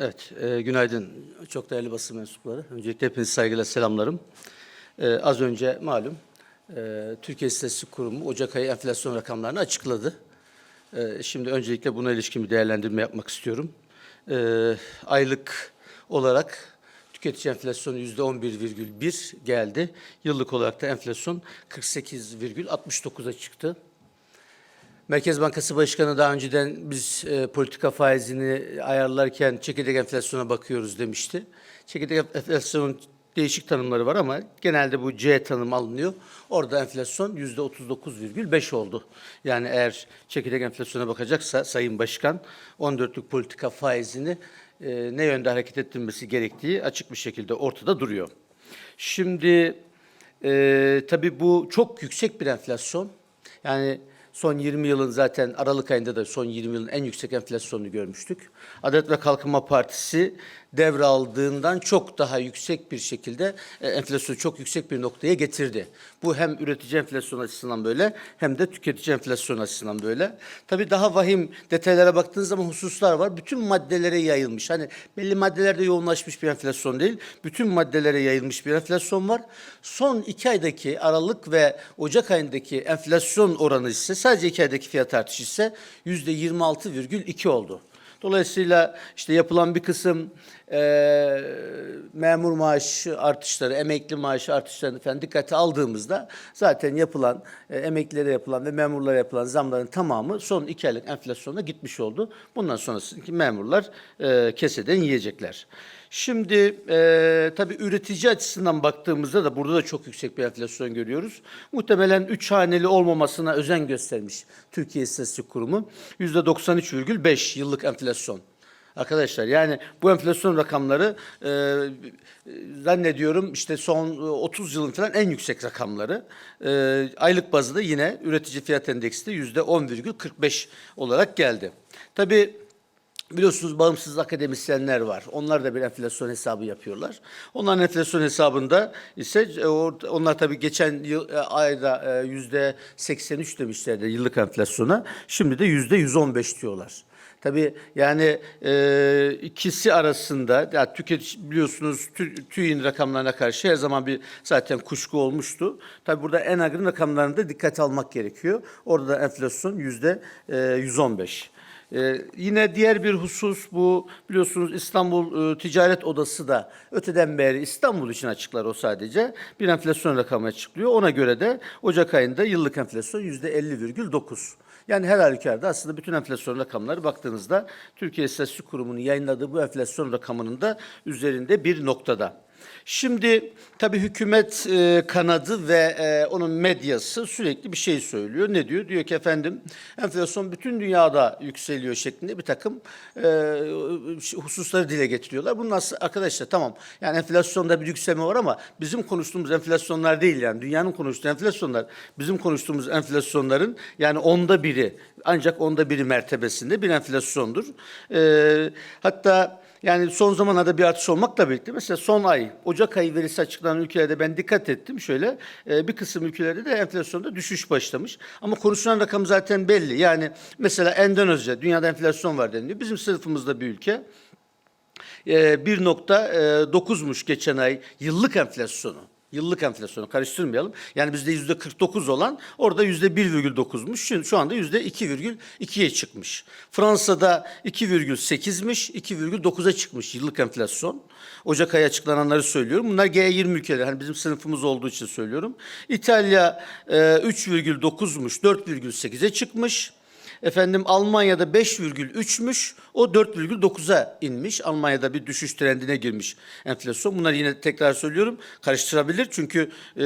Evet, e, günaydın çok değerli basın mensupları. Öncelikle hepinizi saygıyla selamlarım. E, az önce malum e, Türkiye İstatistik Kurumu Ocak ayı enflasyon rakamlarını açıkladı. E, şimdi öncelikle buna ilişkin bir değerlendirme yapmak istiyorum. E, aylık olarak tüketici enflasyonu yüzde 11,1 geldi. Yıllık olarak da enflasyon 48,69'a çıktı. Merkez Bankası Başkanı daha önceden biz e, politika faizini ayarlarken çekirdek enflasyona bakıyoruz demişti. Çekirdek enflasyonun değişik tanımları var ama genelde bu C tanım alınıyor. Orada enflasyon yüzde 39,5 oldu. Yani eğer çekirdek enflasyona bakacaksa Sayın Başkan 14'lük politika faizini e, ne yönde hareket ettirmesi gerektiği açık bir şekilde ortada duruyor. Şimdi e, tabii bu çok yüksek bir enflasyon. Yani son 20 yılın zaten Aralık ayında da son 20 yılın en yüksek enflasyonunu görmüştük. Adalet ve Kalkınma Partisi devraldığından çok daha yüksek bir şekilde e, enflasyonu çok yüksek bir noktaya getirdi. Bu hem üretici enflasyon açısından böyle hem de tüketici enflasyon açısından böyle. Tabii daha vahim detaylara baktığınız zaman hususlar var. Bütün maddelere yayılmış. Hani belli maddelerde yoğunlaşmış bir enflasyon değil. Bütün maddelere yayılmış bir enflasyon var. Son iki aydaki Aralık ve Ocak ayındaki enflasyon oranı ise sadece iki aydaki fiyat artışı ise yüzde 26,2 oldu. Dolayısıyla işte yapılan bir kısım e, memur maaşı artışları, emekli maaşı artışlarını falan dikkate aldığımızda zaten yapılan, e, emeklilere yapılan ve memurlara yapılan zamların tamamı son iki aylık enflasyona gitmiş oldu. Bundan sonrasındaki memurlar e, keseden yiyecekler. Şimdi e, tabii üretici açısından baktığımızda da burada da çok yüksek bir enflasyon görüyoruz. Muhtemelen üç haneli olmamasına özen göstermiş Türkiye İstatistik Kurumu. Yüzde 93,5 yıllık enflasyon. Arkadaşlar yani bu enflasyon rakamları e, zannediyorum işte son 30 yılın falan en yüksek rakamları. E, aylık bazda yine üretici fiyat endeksi de yüzde 10,45 olarak geldi. Tabii Biliyorsunuz bağımsız akademisyenler var. Onlar da bir enflasyon hesabı yapıyorlar. Onların enflasyon hesabında ise e, onlar tabii geçen yıl e, ayda e, yüzde 83 demişlerdi yıllık enflasyona. Şimdi de yüzde 115 diyorlar. Tabii yani e, ikisi arasında ya tüketici biliyorsunuz tü, TÜİ'nin rakamlarına karşı her zaman bir zaten kuşku olmuştu. Tabii burada en agri rakamlarını da dikkate almak gerekiyor. Orada da enflasyon yüzde e, 115. Ee, yine diğer bir husus bu biliyorsunuz İstanbul e, Ticaret Odası da öteden beri İstanbul için açıklar o sadece bir enflasyon rakamı açıklıyor. Ona göre de Ocak ayında yıllık enflasyon yüzde 50,9. Yani her halükarda aslında bütün enflasyon rakamları baktığınızda Türkiye İstatistik Kurumu'nun yayınladığı bu enflasyon rakamının da üzerinde bir noktada. Şimdi tabii hükümet e, kanadı ve e, onun medyası sürekli bir şey söylüyor. Ne diyor? Diyor ki efendim enflasyon bütün dünyada yükseliyor şeklinde bir takım e, hususları dile getiriyorlar. Bunun aslında arkadaşlar tamam yani enflasyonda bir yükselme var ama bizim konuştuğumuz enflasyonlar değil yani dünyanın konuştuğu enflasyonlar bizim konuştuğumuz enflasyonların yani onda biri ancak onda biri mertebesinde bir enflasyondur. E, hatta yani son zamanlarda bir artış olmakla birlikte mesela son ay, Ocak ayı verisi açıklanan ülkelerde ben dikkat ettim şöyle e, bir kısım ülkelerde de enflasyonda düşüş başlamış. Ama konuşulan rakam zaten belli. Yani mesela Endonezya, dünyada enflasyon var deniliyor. Bizim sınıfımızda bir ülke. E, 1.9'muş geçen ay yıllık enflasyonu. Yıllık enflasyonu karıştırmayalım. Yani bizde yüzde 49 olan orada yüzde 1,9'muş. Şimdi şu anda yüzde 2,2'ye çıkmış. Fransa'da 2,8'miş, 2,9'a çıkmış yıllık enflasyon. Ocak ayı açıklananları söylüyorum. Bunlar G20 ülkeler. Hani bizim sınıfımız olduğu için söylüyorum. İtalya e, 3,9'muş, 4,8'e çıkmış. Efendim Almanya'da 5,3'müş, o 4,9'a inmiş. Almanya'da bir düşüş trendine girmiş enflasyon. Bunlar yine tekrar söylüyorum karıştırabilir çünkü e,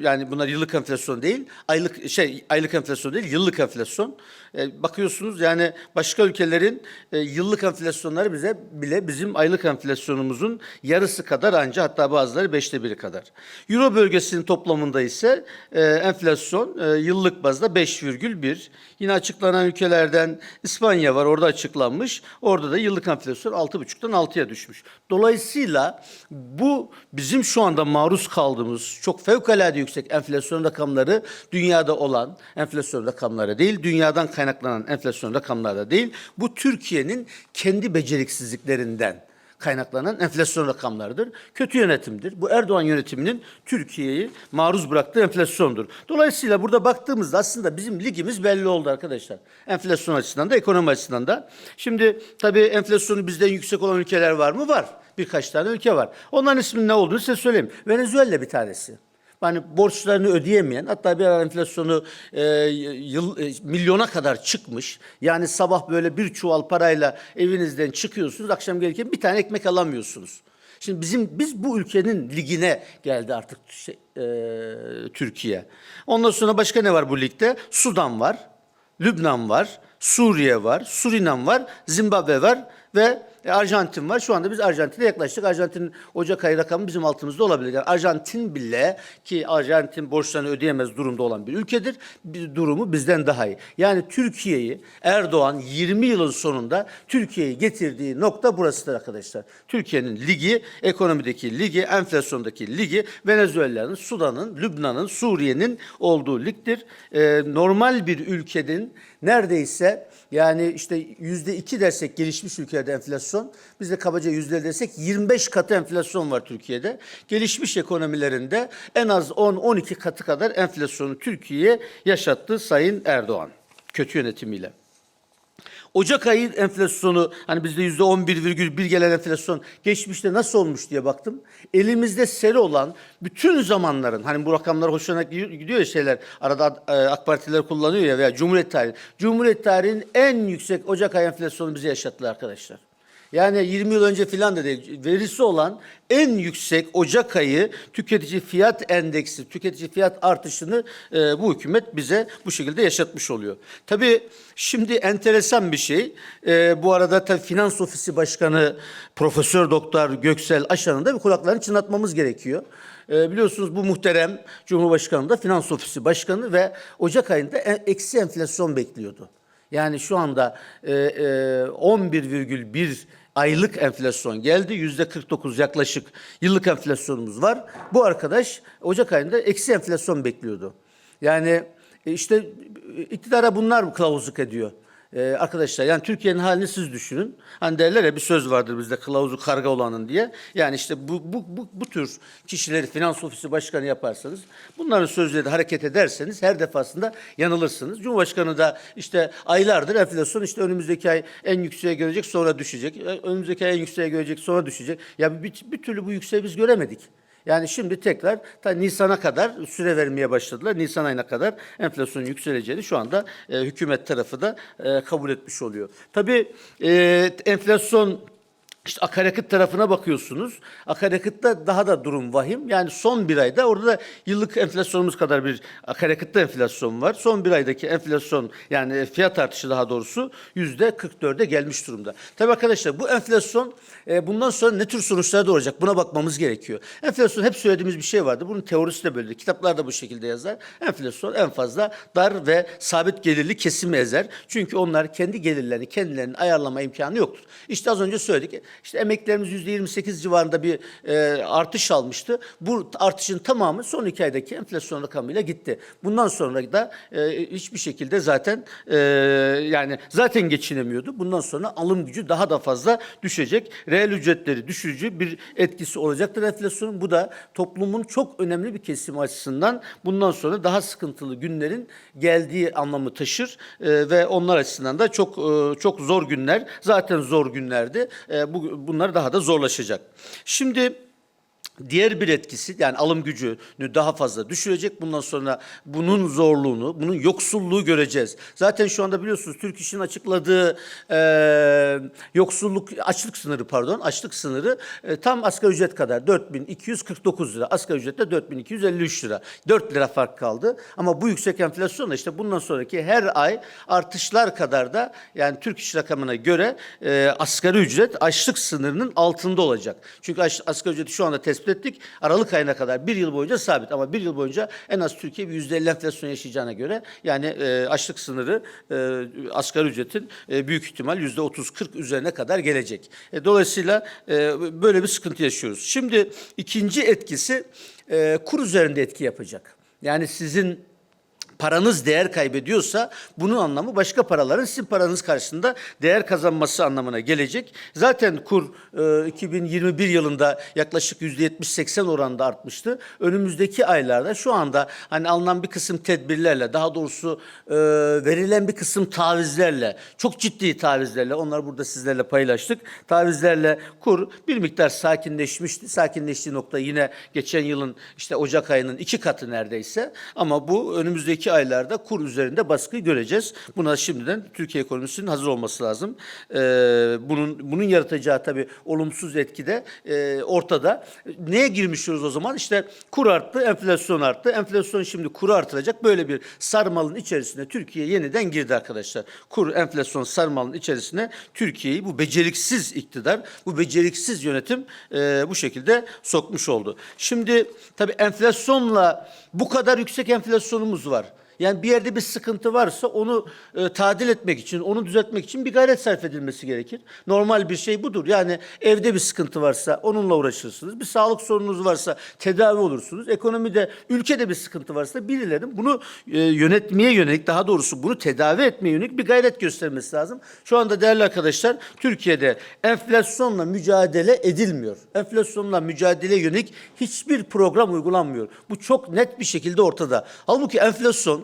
yani bunlar yıllık enflasyon değil, aylık şey aylık enflasyon değil, yıllık enflasyon. E, bakıyorsunuz yani başka ülkelerin e, yıllık enflasyonları bize bile bizim aylık enflasyonumuzun yarısı kadar anca hatta bazıları beşte biri kadar. Euro bölgesinin toplamında ise e, enflasyon e, yıllık bazda 5,1. Yine açıklanan ülkelerden İspanya var orada açıklanmış. Orada da yıllık enflasyon 6,5'tan 6'ya düşmüş. Dolayısıyla bu bizim şu anda maruz kaldığımız çok fevkalade yüksek enflasyon rakamları dünyada olan enflasyon rakamları değil, dünyadan kaynaklanan enflasyon rakamları da değil. Bu Türkiye'nin kendi beceriksizliklerinden kaynaklanan enflasyon rakamlarıdır. Kötü yönetimdir. Bu Erdoğan yönetiminin Türkiye'yi maruz bıraktığı enflasyondur. Dolayısıyla burada baktığımızda aslında bizim ligimiz belli oldu arkadaşlar. Enflasyon açısından da ekonomi açısından da. Şimdi tabii enflasyonu bizden yüksek olan ülkeler var mı? Var. Birkaç tane ülke var. Onların isminin ne olduğunu size söyleyeyim. Venezuela bir tanesi. Yani borçlarını ödeyemeyen hatta bir ara enflasyonu e, yıl e, milyona kadar çıkmış. Yani sabah böyle bir çuval parayla evinizden çıkıyorsunuz, akşam gelirken bir tane ekmek alamıyorsunuz. Şimdi bizim biz bu ülkenin ligine geldi artık şey, e, Türkiye. Ondan sonra başka ne var bu ligde? Sudan var, Lübnan var, Suriye var, Surinam var, Zimbabwe var ve e, Arjantin var. Şu anda biz Arjantin'e yaklaştık. Arjantin'in Ocak ayı rakamı bizim altımızda olabilir. Yani Arjantin bile ki Arjantin borçlarını ödeyemez durumda olan bir ülkedir. Bir durumu bizden daha iyi. Yani Türkiye'yi Erdoğan 20 yılın sonunda Türkiye'yi getirdiği nokta burasıdır arkadaşlar. Türkiye'nin ligi, ekonomideki ligi, enflasyondaki ligi Venezuela'nın, Sudan'ın, Lübnan'ın, Suriye'nin olduğu ligdir. Ee, normal bir ülkenin neredeyse yani işte yüzde iki dersek gelişmiş ülkelerde enflasyon, biz de kabaca yüzde desek 25 katı enflasyon var Türkiye'de. Gelişmiş ekonomilerinde en az 10-12 katı kadar enflasyonu Türkiye'ye yaşattı Sayın Erdoğan kötü yönetimiyle. Ocak ayı enflasyonu hani bizde yüzde 11,1 gelen enflasyon geçmişte nasıl olmuş diye baktım. Elimizde seri olan bütün zamanların hani bu rakamlar hoşuna gidiyor ya şeyler arada e, AK Partiler kullanıyor ya veya Cumhuriyet tarihi. Cumhuriyet tarihinin en yüksek Ocak ayı enflasyonu bize yaşattılar arkadaşlar. Yani 20 yıl önce filan da değil. Verisi olan en yüksek Ocak ayı tüketici fiyat endeksi, tüketici fiyat artışını e, bu hükümet bize bu şekilde yaşatmış oluyor. Tabii şimdi enteresan bir şey. E, bu arada tabii Finans Ofisi Başkanı Profesör Doktor Göksel Aşan'ın da bir kulaklarını çınlatmamız gerekiyor. E, biliyorsunuz bu muhterem Cumhurbaşkanı da Finans Ofisi Başkanı ve Ocak ayında e- eksi enflasyon bekliyordu. Yani şu anda e, e, 11,1 aylık enflasyon geldi. Yüzde 49 yaklaşık yıllık enflasyonumuz var. Bu arkadaş Ocak ayında eksi enflasyon bekliyordu. Yani e, işte e, iktidara bunlar kılavuzluk ediyor. Ee, arkadaşlar yani Türkiye'nin halini siz düşünün. Hani derler ya bir söz vardır bizde kılavuzu karga olanın diye. Yani işte bu, bu, bu, bu tür kişileri finans ofisi başkanı yaparsanız bunların sözleri hareket ederseniz her defasında yanılırsınız. Cumhurbaşkanı da işte aylardır enflasyon işte önümüzdeki ay en yükseğe görecek sonra düşecek. Önümüzdeki ay en yükseğe görecek sonra düşecek. Ya bir, bir türlü bu yükseği biz göremedik. Yani şimdi tekrar ta Nisan'a kadar süre vermeye başladılar. Nisan ayına kadar enflasyonun yükseleceğini şu anda e, hükümet tarafı da e, kabul etmiş oluyor. Tabii e, enflasyon işte akaryakıt tarafına bakıyorsunuz. Akaryakıtta daha da durum vahim. Yani son bir ayda orada da yıllık enflasyonumuz kadar bir akaryakıtta enflasyon var. Son bir aydaki enflasyon yani fiyat artışı daha doğrusu yüzde 44'e gelmiş durumda. Tabii arkadaşlar bu enflasyon e, bundan sonra ne tür sonuçlar doğuracak buna bakmamız gerekiyor. Enflasyon hep söylediğimiz bir şey vardı. Bunun teorisi de böyle. Kitaplar da bu şekilde yazar. Enflasyon en fazla dar ve sabit gelirli kesimi ezer. Çünkü onlar kendi gelirlerini kendilerinin ayarlama imkanı yoktur. İşte az önce söyledik. İşte emeklerimiz yüzde 28 civarında bir e, artış almıştı. Bu artışın tamamı son iki aydaki enflasyon rakamıyla gitti. Bundan sonra da e, hiçbir şekilde zaten e, yani zaten geçinemiyordu. Bundan sonra alım gücü daha da fazla düşecek. Reel ücretleri düşürücü bir etkisi olacaktır enflasyonun. Bu da toplumun çok önemli bir kesimi açısından bundan sonra daha sıkıntılı günlerin geldiği anlamı taşır E, ve onlar açısından da çok e, çok zor günler. Zaten zor günlerdi. E, bu bunlar daha da zorlaşacak. Şimdi Diğer bir etkisi yani alım gücünü daha fazla düşürecek. Bundan sonra bunun zorluğunu, bunun yoksulluğu göreceğiz. Zaten şu anda biliyorsunuz Türk İş'in açıkladığı e, yoksulluk, açlık sınırı pardon, açlık sınırı e, tam asgari ücret kadar 4249 lira. Asgari ücrette 4253 lira. 4 lira fark kaldı. Ama bu yüksek enflasyonla işte bundan sonraki her ay artışlar kadar da yani Türk İş rakamına göre e, asgari ücret açlık sınırının altında olacak. Çünkü aş- asgari ücreti şu anda tespit tespit ettik. Aralık ayına kadar bir yıl boyunca sabit ama bir yıl boyunca en az Türkiye bir yüzde elli enflasyon yaşayacağına göre yani e, açlık sınırı e, asgari ücretin e, büyük ihtimal yüzde otuz kırk üzerine kadar gelecek. E, dolayısıyla e, böyle bir sıkıntı yaşıyoruz. Şimdi ikinci etkisi e, kur üzerinde etki yapacak. Yani sizin paranız değer kaybediyorsa bunun anlamı başka paraların sizin paranız karşısında değer kazanması anlamına gelecek. Zaten kur e, 2021 yılında yaklaşık %70-80 oranında artmıştı. Önümüzdeki aylarda şu anda hani alınan bir kısım tedbirlerle daha doğrusu e, verilen bir kısım tavizlerle çok ciddi tavizlerle onları burada sizlerle paylaştık. Tavizlerle kur bir miktar sakinleşmişti. Sakinleştiği nokta yine geçen yılın işte Ocak ayının iki katı neredeyse ama bu önümüzdeki aylarda kur üzerinde baskı göreceğiz. Buna şimdiden Türkiye ekonomisinin hazır olması lazım. Ee, bunun bunun yaratacağı tabii olumsuz etki de e, ortada. Neye girmişiz o zaman? İşte kur arttı, enflasyon arttı. Enflasyon şimdi kuru artıracak. Böyle bir sarmalın içerisine Türkiye yeniden girdi arkadaşlar. Kur, enflasyon sarmalın içerisine Türkiye'yi bu beceriksiz iktidar, bu beceriksiz yönetim e, bu şekilde sokmuş oldu. Şimdi tabii enflasyonla bu kadar yüksek enflasyonumuz var. Yani bir yerde bir sıkıntı varsa onu e, tadil etmek için, onu düzeltmek için bir gayret sarf edilmesi gerekir. Normal bir şey budur. Yani evde bir sıkıntı varsa onunla uğraşırsınız. Bir sağlık sorununuz varsa tedavi olursunuz. Ekonomide, ülkede bir sıkıntı varsa birilerinin bunu e, yönetmeye yönelik, daha doğrusu bunu tedavi etmeye yönelik bir gayret göstermesi lazım. Şu anda değerli arkadaşlar, Türkiye'de enflasyonla mücadele edilmiyor. Enflasyonla mücadele yönelik hiçbir program uygulanmıyor. Bu çok net bir şekilde ortada. Halbuki enflasyon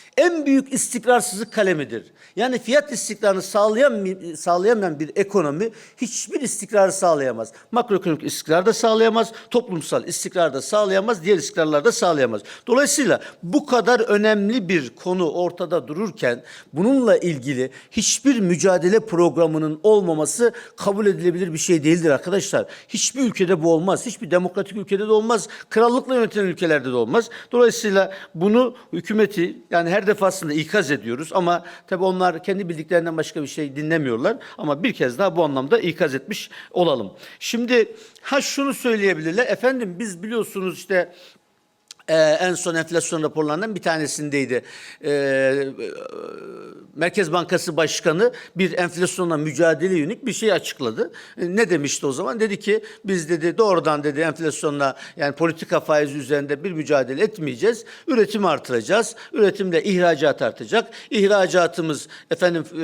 en büyük istikrarsızlık kalemidir. Yani fiyat istikrarını sağlayan, sağlayamayan bir ekonomi hiçbir istikrarı sağlayamaz. Makroekonomik istikrar da sağlayamaz, toplumsal istikrar da sağlayamaz, diğer istikrarlar da sağlayamaz. Dolayısıyla bu kadar önemli bir konu ortada dururken bununla ilgili hiçbir mücadele programının olmaması kabul edilebilir bir şey değildir arkadaşlar. Hiçbir ülkede bu olmaz. Hiçbir demokratik ülkede de olmaz. Krallıkla yönetilen ülkelerde de olmaz. Dolayısıyla bunu hükümeti yani her defasında ikaz ediyoruz ama tabii onlar kendi bildiklerinden başka bir şey dinlemiyorlar. Ama bir kez daha bu anlamda ikaz etmiş olalım. Şimdi ha şunu söyleyebilirler. Efendim biz biliyorsunuz işte ee, en son enflasyon raporlarından bir tanesindeydi. Ee, Merkez Bankası Başkanı bir enflasyonla mücadele yönelik bir şey açıkladı. Ee, ne demişti o zaman? Dedi ki biz dedi doğrudan dedi enflasyonla yani politika faizi üzerinde bir mücadele etmeyeceğiz. Üretimi artıracağız. Üretimde ihracat artacak. İhracatımız efendim e,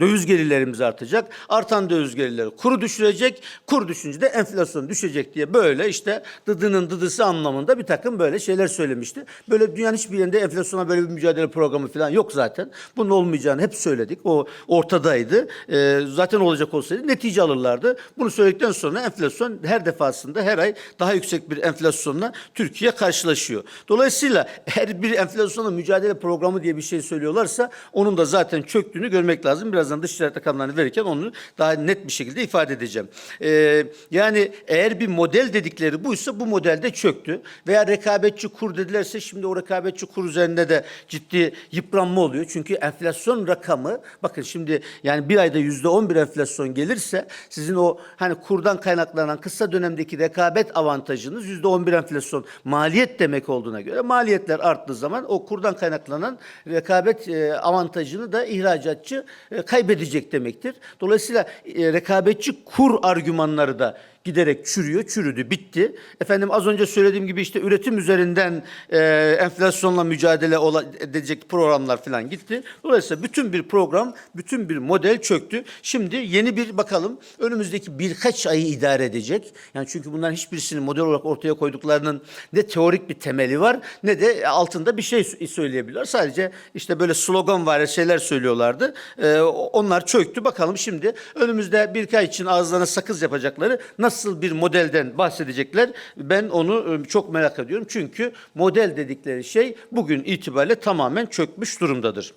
döviz gelirlerimiz artacak. Artan döviz gelirleri kuru düşürecek. Kur düşünce de enflasyon düşecek diye böyle işte dıdının dıdısı anlamında bir takım böyle şeyler söylemişti. Böyle dünyanın hiçbir yerinde enflasyona böyle bir mücadele programı falan yok zaten. Bunun olmayacağını hep söyledik. O ortadaydı. Ee, zaten olacak olsaydı netice alırlardı. Bunu söyledikten sonra enflasyon her defasında her ay daha yüksek bir enflasyonla Türkiye karşılaşıyor. Dolayısıyla her bir enflasyonla mücadele programı diye bir şey söylüyorlarsa onun da zaten çöktüğünü görmek lazım. Birazdan dış ticaret rakamlarını verirken onu daha net bir şekilde ifade edeceğim. Ee, yani eğer bir model dedikleri buysa bu modelde çöktü. Veya rekabetçi kur dedilerse şimdi o rekabetçi kur üzerinde de ciddi yıpranma oluyor. Çünkü enflasyon rakamı bakın şimdi yani bir ayda yüzde on bir enflasyon gelirse sizin o hani kurdan kaynaklanan kısa dönemdeki rekabet avantajınız yüzde on bir enflasyon maliyet demek olduğuna göre maliyetler arttığı zaman o kurdan kaynaklanan rekabet e, avantajını da ihracatçı e, kaybedecek demektir. Dolayısıyla e, rekabetçi kur argümanları da giderek çürüyor, çürüdü, bitti. Efendim az önce söylediğim gibi işte üretim üzerinden e, enflasyonla mücadele ola, edecek programlar falan gitti. Dolayısıyla bütün bir program, bütün bir model çöktü. Şimdi yeni bir bakalım önümüzdeki birkaç ayı idare edecek. Yani çünkü bunların hiçbirisini model olarak ortaya koyduklarının ne teorik bir temeli var ne de altında bir şey söyleyebilirler. Sadece işte böyle slogan var şeyler söylüyorlardı. E, onlar çöktü. Bakalım şimdi önümüzde birkaç için ağızlarına sakız yapacakları nasıl nasıl bir modelden bahsedecekler? Ben onu e, çok merak ediyorum. Çünkü model dedikleri şey bugün itibariyle tamamen çökmüş durumdadır.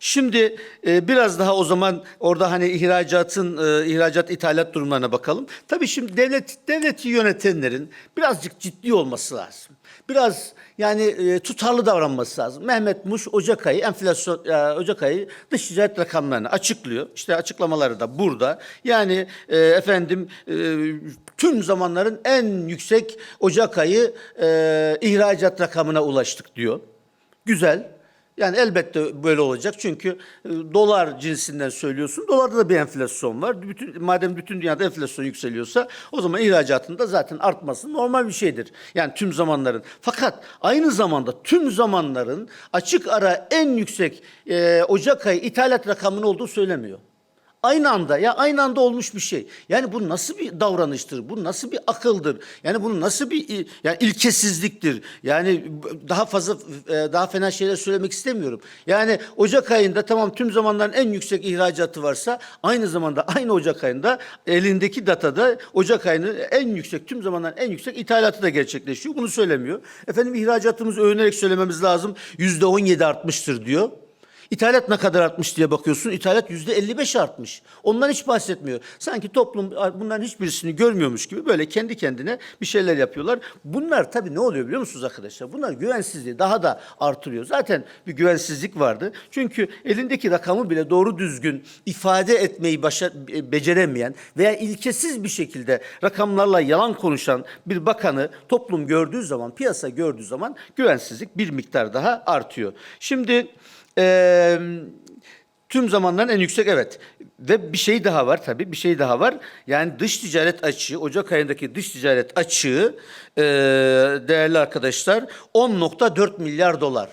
Şimdi e, biraz daha o zaman orada hani ihracatın e, ihracat ithalat durumlarına bakalım. Tabii şimdi devlet devleti yönetenlerin birazcık ciddi olması lazım. Biraz yani e, tutarlı davranması lazım. Mehmet Muş Ocak ayı enflasyon e, Ocak ayı dış ticaret rakamlarını açıklıyor. İşte açıklamaları da burada. Yani e, efendim e, tüm zamanların en yüksek Ocak ayı e, ihracat rakamına ulaştık diyor. Güzel. Yani elbette böyle olacak çünkü e, dolar cinsinden söylüyorsun. Dolarda da bir enflasyon var. Bütün, madem bütün dünyada enflasyon yükseliyorsa o zaman ihracatın da zaten artması normal bir şeydir. Yani tüm zamanların. Fakat aynı zamanda tüm zamanların açık ara en yüksek e, Ocak ayı ithalat rakamının olduğu söylemiyor. Aynı anda ya aynı anda olmuş bir şey. Yani bu nasıl bir davranıştır? Bu nasıl bir akıldır? Yani bu nasıl bir yani ilkesizliktir? Yani daha fazla e, daha fena şeyler söylemek istemiyorum. Yani Ocak ayında tamam tüm zamanların en yüksek ihracatı varsa aynı zamanda aynı Ocak ayında elindeki datada Ocak ayının en yüksek tüm zamanların en yüksek ithalatı da gerçekleşiyor. Bunu söylemiyor. Efendim ihracatımızı övünerek söylememiz lazım. Yüzde on yedi artmıştır diyor. İthalat ne kadar artmış diye bakıyorsun. İthalat yüzde 55 artmış. Ondan hiç bahsetmiyor. Sanki toplum bunların hiçbirisini görmüyormuş gibi böyle kendi kendine bir şeyler yapıyorlar. Bunlar tabii ne oluyor biliyor musunuz arkadaşlar? Bunlar güvensizliği daha da artırıyor. Zaten bir güvensizlik vardı. Çünkü elindeki rakamı bile doğru düzgün ifade etmeyi başar, e, beceremeyen veya ilkesiz bir şekilde rakamlarla yalan konuşan bir bakanı toplum gördüğü zaman, piyasa gördüğü zaman güvensizlik bir miktar daha artıyor. Şimdi Eee tüm zamanların en yüksek evet. Ve bir şey daha var tabii bir şey daha var. Yani dış ticaret açığı Ocak ayındaki dış ticaret açığı eee, değerli arkadaşlar 10.4 milyar dolar.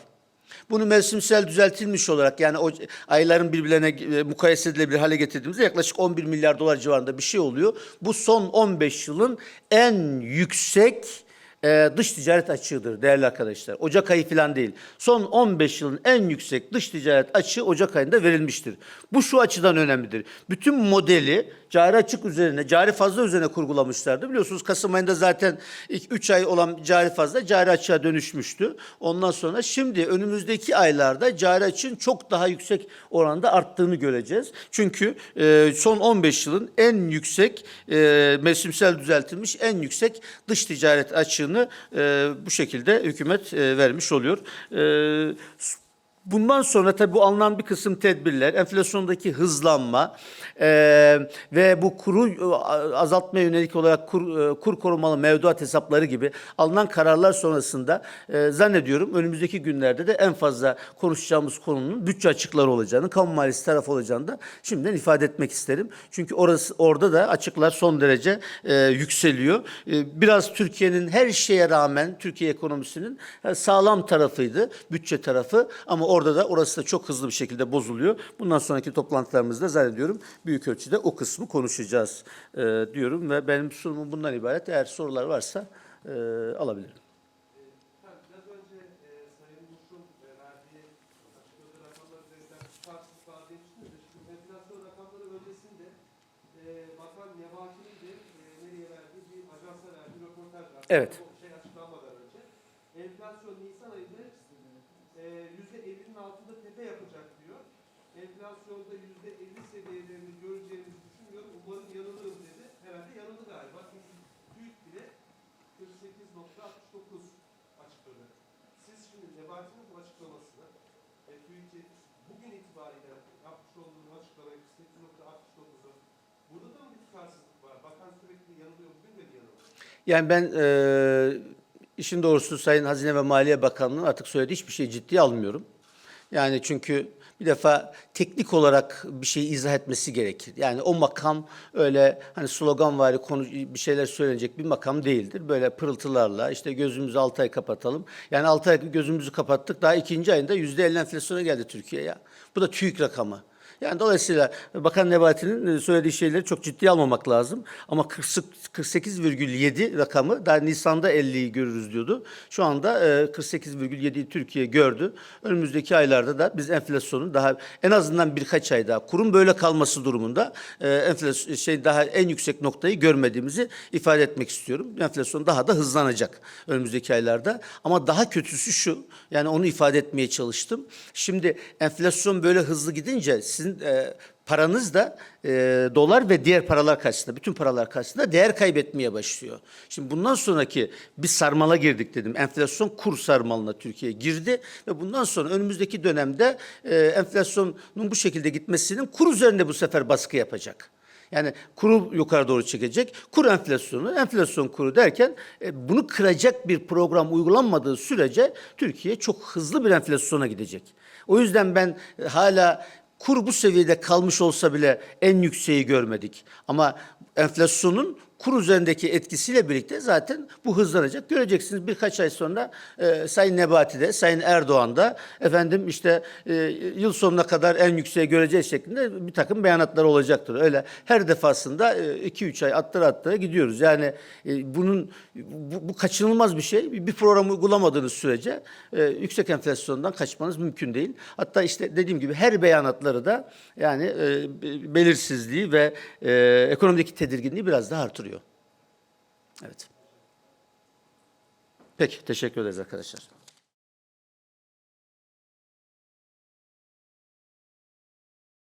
Bunu mevsimsel düzeltilmiş olarak yani o ayların birbirlerine e, mukayese edilebilir hale getirdiğimizde yaklaşık 11 milyar dolar civarında bir şey oluyor. Bu son 15 yılın en yüksek e, dış ticaret açığıdır değerli arkadaşlar. Ocak ayı falan değil. Son 15 yılın en yüksek dış ticaret açığı Ocak ayında verilmiştir. Bu şu açıdan önemlidir. Bütün modeli cari açık üzerine, cari fazla üzerine kurgulamışlardı. Biliyorsunuz Kasım ayında zaten 3 ay olan cari fazla cari açığa dönüşmüştü. Ondan sonra şimdi önümüzdeki aylarda cari açığın çok daha yüksek oranda arttığını göreceğiz. Çünkü e, son 15 yılın en yüksek e, mevsimsel düzeltilmiş en yüksek dış ticaret açığını e, bu şekilde hükümet e, vermiş oluyor. E, Bundan sonra tabii bu alınan bir kısım tedbirler, enflasyondaki hızlanma eee, ve bu kuru e, azaltmaya yönelik olarak kur, e, kur korumalı mevduat hesapları gibi alınan kararlar sonrasında e, zannediyorum önümüzdeki günlerde de en fazla konuşacağımız konunun bütçe açıkları olacağını, kamu maliyesi tarafı olacağını da şimdiden ifade etmek isterim. Çünkü orası orada da açıklar son derece e, yükseliyor. E, biraz Türkiye'nin her şeye rağmen Türkiye ekonomisinin e, sağlam tarafıydı, bütçe tarafı ama orada da orası da çok hızlı bir şekilde bozuluyor. Bundan sonraki toplantılarımızda zannediyorum büyük ölçüde o kısmı konuşacağız e, diyorum ve benim sunumum bundan ibaret. Eğer sorular varsa e, alabilirim. Efendim, altında tepe yapacak diyor. Enflasyonda yüzde 50 seviyelerini göreceğimizi düşünmüyorum. Umarım yanılırım dedi. Herhalde yanıldı galiba. Çünkü TÜİK bile 48.69 açıkladı. Siz şimdi Nebati'nin bu açıklamasını ve TÜİK'i bugün itibariyle yapmış olduğunuz açıklamayı 48.69'u burada da mı bir tutarsızlık var? Bakan sürekli yanılıyor bugün de yanılıyor? Yani ben e, işin doğrusu Sayın Hazine ve Maliye Bakanlığı'nın artık söylediği hiçbir şeyi ciddiye almıyorum. Yani çünkü bir defa teknik olarak bir şeyi izah etmesi gerekir. Yani o makam öyle hani sloganvari konu bir şeyler söylenecek bir makam değildir. Böyle pırıltılarla işte gözümüzü 6 ay kapatalım. Yani 6 ay gözümüzü kapattık daha ikinci ayında yüzde 50 enflasyona geldi Türkiye ya. Bu da TÜİK rakamı. Yani dolayısıyla Bakan Nebati'nin e, söylediği şeyleri çok ciddiye almamak lazım. Ama 40 48,7 rakamı daha Nisan'da 50'yi görürüz diyordu. Şu anda e, 48,7'yi Türkiye gördü. Önümüzdeki aylarda da biz enflasyonun daha en azından birkaç ay daha kurum böyle kalması durumunda e, enflasyon şey daha en yüksek noktayı görmediğimizi ifade etmek istiyorum. Enflasyon daha da hızlanacak önümüzdeki aylarda. Ama daha kötüsü şu. Yani onu ifade etmeye çalıştım. Şimdi enflasyon böyle hızlı gidince sizin e, paranız da e, dolar ve diğer paralar karşısında, bütün paralar karşısında değer kaybetmeye başlıyor. Şimdi bundan sonraki bir sarmala girdik dedim. Enflasyon kur sarmalına Türkiye girdi ve bundan sonra önümüzdeki dönemde e, enflasyonun bu şekilde gitmesinin kur üzerinde bu sefer baskı yapacak. Yani kuru yukarı doğru çekecek. Kur enflasyonu, enflasyon kuru derken e, bunu kıracak bir program uygulanmadığı sürece Türkiye çok hızlı bir enflasyona gidecek. O yüzden ben e, hala kur bu seviyede kalmış olsa bile en yükseği görmedik. Ama enflasyonun kur üzerindeki etkisiyle birlikte zaten bu hızlanacak. Göreceksiniz birkaç ay sonra e, Sayın Nebati de, Sayın Erdoğan da efendim işte e, yıl sonuna kadar en yükseği göreceğiz şeklinde bir takım beyanatlar olacaktır. Öyle her defasında 2-3 ay attıra attıra gidiyoruz. Yani e, bunun bu, bu kaçınılmaz bir şey. Bir program uygulamadığınız sürece e, yüksek enflasyondan kaçmanız mümkün değil. Hatta işte dediğim gibi her beyanatları da yani e, belirsizliği ve e, ekonomideki tedirginliği biraz daha artırıyor. Evet. Peki, teşekkür ederiz arkadaşlar.